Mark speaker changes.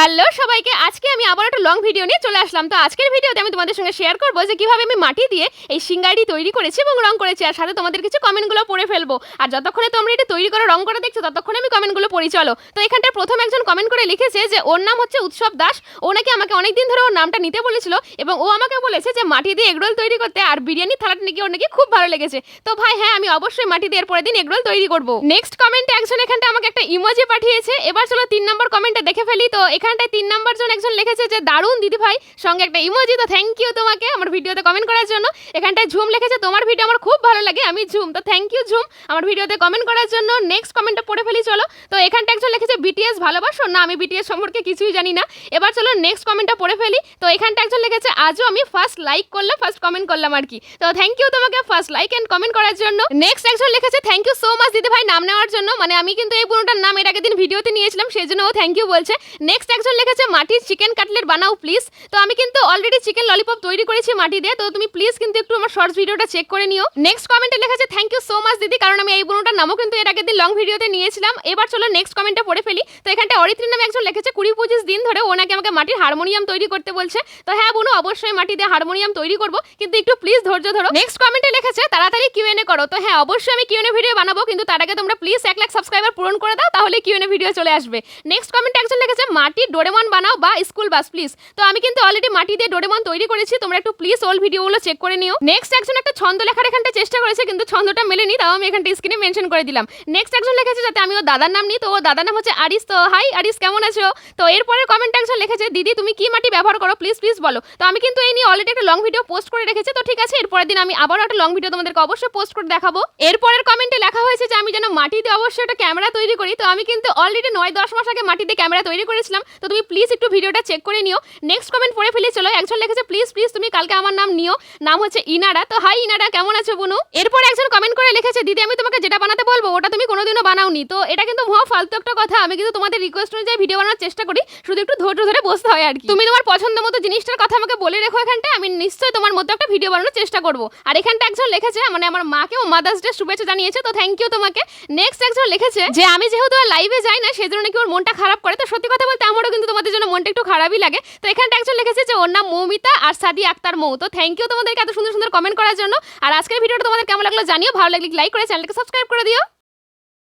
Speaker 1: Hello সবাইকে, আজকে আমি আবার একটা লং ভিডিও নিয়ে চলে আসলাম। তো আজকের ভিডিওতে আমি তোমাদের সঙ্গে শেয়ার করব যে কীভাবে আমি মাটি দিয়ে এই সিঙ্গারি তৈরি করেছি এবং রং করেছি, আর সাথে তোমাদের কিছু কমেন্টগুলো পড়ে ফেলব। আর যতক্ষণে তোমরা এটা তৈরি করে, রং করে দেখছ, ততক্ষণে আমি কমেন্টগুলো পড়ি, চলো। তো এখানটায় প্রথম একজন কমেন্ট করে লিখেছে যে, ওর নাম হচ্ছে উৎসব দাস। ও নাকি আমাকে অনেকদিন ধরে ওর নামটা নিতে বলেছিল এবং ও আমাকে বলেছে যে, মাটি দিয়ে এগরোল তৈরি করতে, আর বিরিয়ানি থালাটা নাকি ওর নাকি খুব ভালো লেগেছে। তো ভাই হ্যাঁ আমি অবশ্যই মাটি দিয়ে এর পরের দিন এগরোল তৈরি করব। নেক্সট কমেন্টে একজন এখানটা আমাকে একটা ইমোজি পাঠিয়েছে। এবার চলো তিন নম্বর কমেন্টটা দেখে ফেলি। তো এখানটায় তিন নম্বর জন একজন লিখেছে যে, দারুণ দিদি ভাই। সঙ্গে একটা ইমোজি তো থ্যাংক ইউ তোমাকে আমার ভিডিওতে কমেন্ট করার জন্য। এখানটায় ঝুম লিখেছে, তোমার ভিডিও আমার খুব ভালো লাগে, আমি ঝুম। তো থ্যাংক ইউ ঝুম। আমার ভিডিওতে কমেন্ট করার জন্য নেক্সট কমেন্টটা পড়ে ফেলি, চলো। তো এখানটা একজন লিখেছে বিটিএস ভালোবাসো? না, আমি বিটিএস সম্পর্কে কিছুই জানি না। এবার চলো নেক্সট কমেন্টটা পড়ে ফেলি। তো এখানটা একজন লিখেছে, আজও আমি ফার্স্ট লাইক করলাম ফার্স্ট কমেন্ট করলাম আর কি। তো থ্যাংক ইউ তোমাকে ফার্স্ট লাইক এন্ড কমেন্ট করার জন্য। নেক্সট একজন লিখেছে থ্যাংক ইউ সো মাচ দিদি ভাই নাম নেওয়ার জন্য। মানে আমি কিন্তু এই বোনটার নাম এর আগের দিন ভিডিওতে নিয়েছিলাম, সেই জন্য ও থ্যাংক ইউ বলছে। নেক্সট একজন লিখেছে মাটির চিকেন কাটলেট বানাও প্লিজ তো আমি কিন্তু অলরেডি চিকেন ললিপপ তৈরি করেছি মাটি দিয়ে, তো তুমি প্লিজ কিন্তু একটু আমার শর্টস ভিডিওটা চেক করে নিও। নেক্সট কমেন্টে লেখেছে থ্যাংক ইউ সো মাচ দিদি, কারণ আমি এই বোনটার নামও কিন্তু এর আগের দিন লং ভিডিওতে নিয়েছিলাম। এবার চলো নেক্সট কমেন্টটা পড়ে ফেলি। তো এখানটা অরিত্রী নামে একজন লিখেছে, কুড়ি পঁচিশ দিন ধরে ওনাকে আমাকে মাটির হারমোনিয়াম তৈরি করতে বলছে। তো হ্যাঁ বোনো, অবশ্যই মাটি দিয়ে হারমোনিয়াম তৈরি করব, কিন্তু একটু প্লিজ ধৈর্য ধরো। নেক্সট কমেন্টে লিখেছে, তাড়াতাড়ি কিউএনএ করো। তো হ্যাঁ অবশ্যই আমি কিউএনএ ভিডিও বানাবো, কিন্তু তার আগে তোমরা প্লিজ এক লাখ সাবস্ক্রাইবার পূরণ করে দাও, তাহলে কিউএনএ ভিডিও চলে আসবে। নেক্সট কমেন্ট একজন লিখেছে মাটির ডোরেমন বানাও বা স্কুল বাস প্লিজ তো আমি কিন্তু অলরেডি মাটি দিয়ে ডোরেমন তৈরি করেছি, তোমরা একটু প্লিজ ওল্ড ভিডিওগুলো চেক করে নিও। নেক্সট একজন একটা ছন্দ লেখার এখানটা চেষ্টা করেছে, কিন্তু ছন্দটা মেলেনি, তাও আমি এখানটা স্ক্রিনে মেনশন করে দিলাম। নেক্সট একজন লিখেছে যাতে আমি ওর দাদার নাম নিই, তো ও দাদার নাম হচ্ছে আরিস তো হাই আরিস কেমন আছো? তো এরপরের কমেন্ট একজন লিখেছে, দিদি, তুমি কি মাটি ব্যবহার করো? প্লিজ প্লিজ বলো। তো আমি কিন্তু এই নিয়ে অলরেডি একটা লং ভিডিও পোস্ট করে রেখেছি, তো ঠিক আছে, এরপরের দিন আমি আবারও একটা লং ভিডিও তোমাদেরকে অবশ্যই পোস্ট করে দেখাবো। এরপরের কমেন্টে লেখা হয়েছে যে আমি যেন মাটিতে অবশ্যই একটা ক্যামেরা তৈরি করি, তো আমি কিন্তু অলরেডি নয়, দশ মাস আগে মাটিতে ক্যামেরা তৈরি করেছিলাম তো তুমি প্লিজ একটু ভিডিওটা চেক করে নিও। নেক্সট কমেন্ট পড়ে ফেলে চলো। একজন লিখেছে প্লিজ প্লিজ তুমি কালকে আমার নাম নিও। নাম হচ্ছে ইনারা। তো হাই ইনারা, কেমন আছো বুনু? এরপর একজন কমেন্ট করে লিখেছে, দিদি, আমি তোমাকে যেটা বানাতে বলব, ওটা তুমি কোনোদিনও বানাওনি। তো এটা কিন্তু মহা ফালতু একটা কথা। আমি কিন্তু তোমাদের রিকোয়েস্ট অনুযায়ী ভিডিও বানানোর চেষ্টা করি। শুধু একটু ধৈর্য ধরে বসতে হয় আর কি। তুমি তোমার পছন্দ মতো জিনিসটার কথা আমাকে বলে রেখো এখানটা। আমি নিশ্চয়ই তোমার মতো একটা ভিডিও বানানোর চেষ্টা করব। আর এখানটা একজন লিখেছে মানে আমার মাকে ও মাদার্স ডে শুভেচ্ছা জানিয়েছে, তো থ্যাংক ইউ তোমাকে। নেক্সট একজন লিখেছে, যে আমি যেহেতু লাইভে যাই না, সেজন্য নাকি ওর মনটা খারাপ করে। তো সত্যি কথা বলতে আমারও কিন্তু তোমাদের জন্য মনটা একটু খারাপই লাগে। তো এখানে একজন লিখেছে যে, ওর নাম মৌমিতা আর সাদি আক্তার মৌ। তো থ্যাংক ইউ তোমাদেরকে এত সুন্দর সুন্দর কমেন্ট করার জন্য। আর আজকের ভিডিওটা তোমাদের কেমন লাগল জানিও। ভালো লাগলে লাইক করে চ্যানেলকে সাবস্ক্রাইব করে দিও।